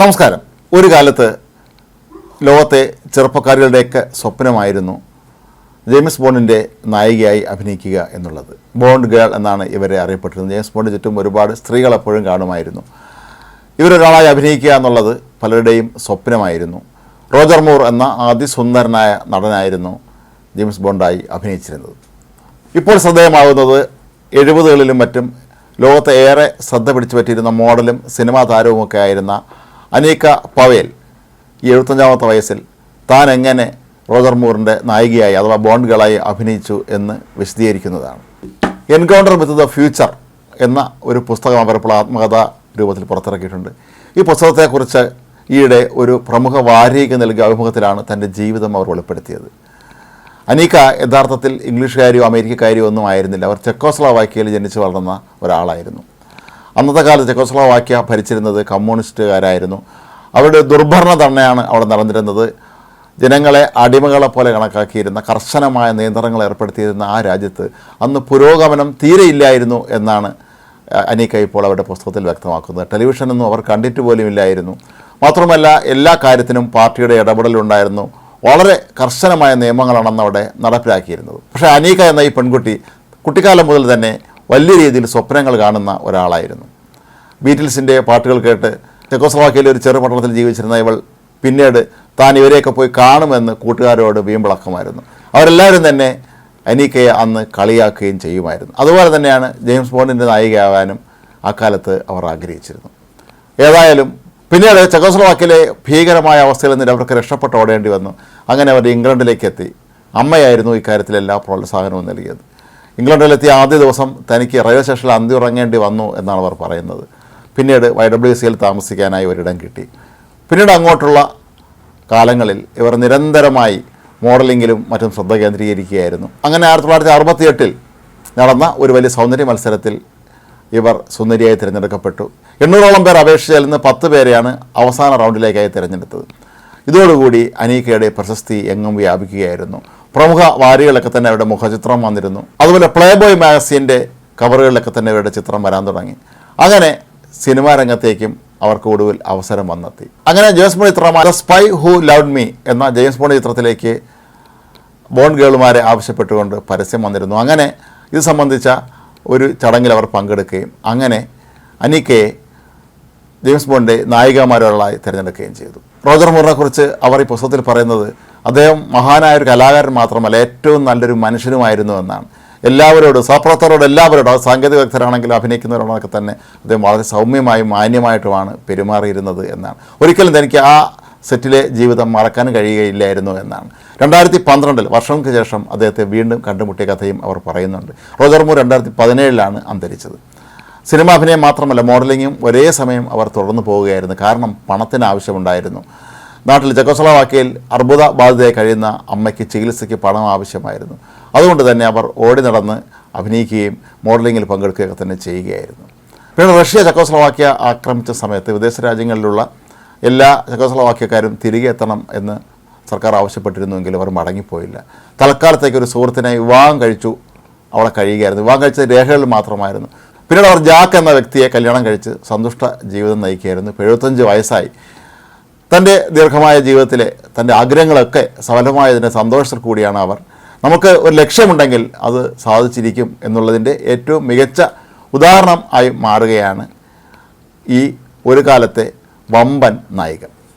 നമസ്കാരം. ഒരു കാലത്ത് ലോകത്തെ ചെറുപ്പക്കാരികളുടെയൊക്കെ സ്വപ്നമായിരുന്നു ജെയിംസ് ബോണ്ടിന്റെ നായികയായി അഭിനയിക്കുക എന്നുള്ളത്. ബോണ്ട് ഗേൾ എന്നാണ് ഇവരെ അറിയപ്പെട്ടിരുന്നത്. ജെയിംസ് ബോണ്ടിന് ചുറ്റും ഒരുപാട് സ്ത്രീകൾ എപ്പോഴും കാണുമായിരുന്നു. ഇവരൊരാളായി അഭിനയിക്കുക എന്നുള്ളത് പലരുടെയും സ്വപ്നമായിരുന്നു. റോജർ മൂർ എന്ന അതിസുന്ദരനായ നടനായിരുന്നു ജെയിംസ് ബോണ്ടായി അഭിനയിച്ചിരുന്നത്. ഇപ്പോൾ ശ്രദ്ധേയമാകുന്നത് എഴുപതുകളിലും മറ്റും ലോകത്തെ ഏറെ ശ്രദ്ധ പിടിച്ചു പറ്റിയിരുന്ന മോഡലും സിനിമാ താരവുമൊക്കെ ആയിരുന്ന അനീക്ക പവേൽ ഈ എഴുപത്തഞ്ചാമത്തെ വയസ്സിൽ താൻ എങ്ങനെ റോജർ മൂറിന്റെ നായികയായി അഥവാ ബോണ്ട് ഗേളായി അഭിനയിച്ചു എന്ന് വിശദീകരിക്കുന്നതാണ്. എൻകൗണ്ടർ വിത്ത് ദ ഫ്യൂച്ചർ എന്ന ഒരു പുസ്തകം അവർ ഇപ്പോൾ ആത്മകഥാ രൂപത്തിൽ പുറത്തിറക്കിയിട്ടുണ്ട്. ഈ പുസ്തകത്തെക്കുറിച്ച് ഈയിടെ ഒരു പ്രമുഖ വാരിക നൽകിയ അഭിമുഖത്തിലാണ് തന്റെ ജീവിതം അവർ വെളിപ്പെടുത്തിയത്. അനീക്ക യഥാർത്ഥത്തിൽ ഇംഗ്ലീഷുകാരിയോ അമേരിക്കക്കാരിയോ ഒന്നും ആയിരുന്നില്ല. അവർ ചെക്കോസ്ലോവാക്യയിൽ ജനിച്ചു വളർന്ന ഒരാളായിരുന്നു. അന്നത്തെ കാലത്ത് ചെക്കോസ്ലോവാക്യ ഭരിച്ചിരുന്നത് കമ്മ്യൂണിസ്റ്റുകാരായിരുന്നു. അവരുടെ ദുർഭരണ തന്നെയാണ് അവിടെ നടന്നിരുന്നത്. ജനങ്ങളെ അടിമകളെ പോലെ കണക്കാക്കിയിരുന്ന കർശനമായ നിയന്ത്രണങ്ങൾ ഏർപ്പെടുത്തിയിരുന്ന ആ രാജ്യത്ത് അന്ന് പുരോഗമനം തീരെയില്ലായിരുന്നു എന്നാണ് അനീക്ക ഇപ്പോൾ അവരുടെ പുസ്തകത്തിൽ വ്യക്തമാക്കുന്നത്. ടെലിവിഷനൊന്നും അവർ കണ്ടിട്ട് പോലും ഇല്ലായിരുന്നു. മാത്രമല്ല എല്ലാ കാര്യത്തിനും പാർട്ടിയുടെ ഇടപെടലുണ്ടായിരുന്നു. വളരെ കർശനമായ നിയമങ്ങളാണ് അന്ന് അവിടെ നടപ്പിലാക്കിയിരുന്നത്. പക്ഷേ അനീക എന്ന ഈ പെൺകുട്ടി കുട്ടിക്കാലം മുതൽ തന്നെ വലിയ രീതിയിൽ സ്വപ്നങ്ങൾ കാണുന്ന ഒരാളായിരുന്നു. ബീറ്റിൽസിന്റെ പാട്ടുകൾ കേട്ട് ചെക്കോസ്ലോവാക്യയിലെ ഒരു ചെറു പട്ടണത്തിൽ ജീവിച്ചിരുന്ന ഇവൾ പിന്നീട് താൻ ഇവരെയൊക്കെ പോയി കാണുമെന്ന് കൂട്ടുകാരോട് വീമ്പിളക്കമായിരുന്നു. അവരെല്ലാവരും തന്നെ അനീക്കയെ അന്ന് കളിയാക്കുകയും ചെയ്യുമായിരുന്നു. അതുപോലെ തന്നെയാണ് ജെയിംസ് ബോണ്ടിന്റെ നായികയാവാനും അക്കാലത്ത് അവർ ആഗ്രഹിച്ചിരുന്നു. ഏതായാലും പിന്നീട് ചെക്കോസ്ലോവാക്യയിലെ ഭീകരമായ അവസ്ഥയിൽ നിന്ന് അവർക്ക് രക്ഷപ്പെട്ട് ഓടേണ്ടി വന്നു. അങ്ങനെ അവർ ഇംഗ്ലണ്ടിലേക്ക് എത്തി. അമ്മയായിരുന്നു ഇക്കാര്യത്തിൽ എല്ലാ പ്രോത്സാഹനവും നൽകിയത്. ഇംഗ്ലണ്ടിലെത്തിയ ആദ്യ ദിവസം തനിക്ക് റെയിൽവേ സ്റ്റേഷനിൽ ഉറങ്ങേണ്ടി വന്നു എന്നാണ് അവർ പറയുന്നത്. പിന്നീട് വൈ ഡബ്ല്യു സിയിൽ താമസിക്കാനായി ഒരിടം കിട്ടി. പിന്നീട് അങ്ങോട്ടുള്ള കാലങ്ങളിൽ ഇവർ നിരന്തരമായി മോഡലിങ്ങിലും മറ്റും ശ്രദ്ധ കേന്ദ്രീകരിക്കുകയായിരുന്നു. അങ്ങനെ ആയിരത്തി തൊള്ളായിരത്തി അറുപത്തിയെട്ടിൽ നടന്ന ഒരു വലിയ സൗന്ദര്യ മത്സരത്തിൽ ഇവർ സുന്ദരിയായി തിരഞ്ഞെടുക്കപ്പെട്ടു. എണ്ണൂറോളം പേർ അപേക്ഷിച്ചതിൽ നിന്ന് പത്ത് പേരെയാണ് അവസാന റൗണ്ടിലേക്കായി തിരഞ്ഞെടുത്തത്. ഇതോടുകൂടി അനീക്കയുടെ പ്രശസ്തി എങ്ങും വ്യാപിക്കുകയായിരുന്നു. പ്രമുഖ വാരികളിലൊക്കെ തന്നെ അവരുടെ മുഖചിത്രം വന്നിരുന്നു. അതുപോലെ പ്ലേ ബോയ് മാഗസീന്റെ കവറുകളിലൊക്കെ തന്നെ അവരുടെ ചിത്രം വരാൻ തുടങ്ങി. അങ്ങനെ സിനിമാ രംഗത്തേക്കും അവർക്ക് ഒടുവിൽ അവസരം വന്നെത്തി. അങ്ങനെ ജെയിംസ് ബോണ്ട് ചിത്രമായ സ്പൈ ഹൂ ലവ് മീ എന്ന ജെയിംസ് ബോണ്ട് ചിത്രത്തിലേക്ക് ബോൺ ഗേളുമാരെ ആവശ്യപ്പെട്ടുകൊണ്ട് പരസ്യം വന്നിരുന്നു. അങ്ങനെ ഇത് സംബന്ധിച്ച ഒരു ചടങ്ങിൽ അവർ പങ്കെടുക്കുകയും അങ്ങനെ അനിക്കയെ ജെയിംസ് ബോണ്ടെ നായികമാരൊരാളായി തിരഞ്ഞെടുക്കുകയും ചെയ്തു. റോജർ മൂറിനെക്കുറിച്ച് അവർ ഈ പുസ്തകത്തിൽ പറയുന്നത് അദ്ദേഹം മഹാനായ ഒരു കലാകാരൻ മാത്രമല്ല ഏറ്റവും നല്ലൊരു മനുഷ്യനുമായിരുന്നു എന്നാണ്. എല്ലാവരോടും സഹപ്രവർത്തകരോട് എല്ലാവരോടും അത് സാങ്കേതിക വിദഗ്ധരാണെങ്കിലും അഭിനയിക്കുന്നവരോടൊക്കെ തന്നെ അദ്ദേഹം വളരെ സൗമ്യമായും മാന്യമായിട്ടുമാണ് പെരുമാറിയിരുന്നത് എന്നാണ്. ഒരിക്കലും തനിക്ക് ആ സെറ്റിലെ ജീവിതം മറക്കാൻ കഴിയുകയില്ലായിരുന്നു എന്നാണ്. രണ്ടായിരത്തി പന്ത്രണ്ടിൽ വർഷങ്ങൾക്ക് ശേഷം അദ്ദേഹത്തെ വീണ്ടും കണ്ടുമുട്ടിയ കഥയും അവർ പറയുന്നുണ്ട്. റോജർ മൂർ രണ്ടായിരത്തി പതിനേഴിലാണ് അന്തരിച്ചത്. സിനിമ അഭിനയം മാത്രമല്ല മോഡലിങ്ങും ഒരേ സമയം അവർ തുടർന്നു പോവുകയായിരുന്നു. കാരണം പണത്തിന് ആവശ്യമുണ്ടായിരുന്നു. നാട്ടിൽ ചെക്കോസ്ലോവാക്യയിൽ അർബുദ ബാധിതയായി കഴിയുന്ന അമ്മയ്ക്ക് ചികിത്സയ്ക്ക് പണം ആവശ്യമായിരുന്നു. അതുകൊണ്ട് തന്നെ അവർ ഓടി നടന്ന് അഭിനയിക്കുകയും മോഡലിങ്ങിൽ പങ്കെടുക്കുകയൊക്കെ തന്നെ ചെയ്യുകയായിരുന്നു. പിന്നെ റഷ്യ ചെക്കോസ്ലോവാക്യ ആക്രമിച്ച സമയത്ത് വിദേശ രാജ്യങ്ങളിലുള്ള എല്ലാ ചെക്കോസ്ലോവാക്യക്കാരും തിരികെ എത്തണം എന്ന് സർക്കാർ ആവശ്യപ്പെട്ടിരുന്നുവെങ്കിൽ അവർ മടങ്ങിപ്പോയില്ല. തൽക്കാലത്തേക്ക് ഒരു സുഹൃത്തിനെ വിവാഹം കഴിച്ചു അവളെ കഴിയുകയായിരുന്നു. വിവാഹം കഴിച്ചത് രേഖകളിൽ മാത്രമായിരുന്നു. പിന്നീട് അവർ ജാക്ക് എന്ന വ്യക്തിയെ കല്യാണം കഴിച്ച് സന്തുഷ്ട ജീവിതം നയിക്കുകയായിരുന്നു. എഴുപത്തഞ്ച് വയസ്സായി. തന്റെ ദീർഘമായ ജീവിതത്തിലെ തന്റെ ആഗ്രഹങ്ങളൊക്കെ സഫലമായതിന്റെ സന്തോഷത്തിൽ കൂടിയാണ് അവർ. നമുക്ക് ഒരു ലക്ഷ്യമുണ്ടെങ്കിൽ അത് സാധിച്ചിരിക്കും എന്നുള്ളതിന്റെ ഏറ്റവും മികച്ച ഉദാഹരണം ആയി മാറുകയാണ് ഈ ഒരു കാലത്തെ വമ്പൻ നായിക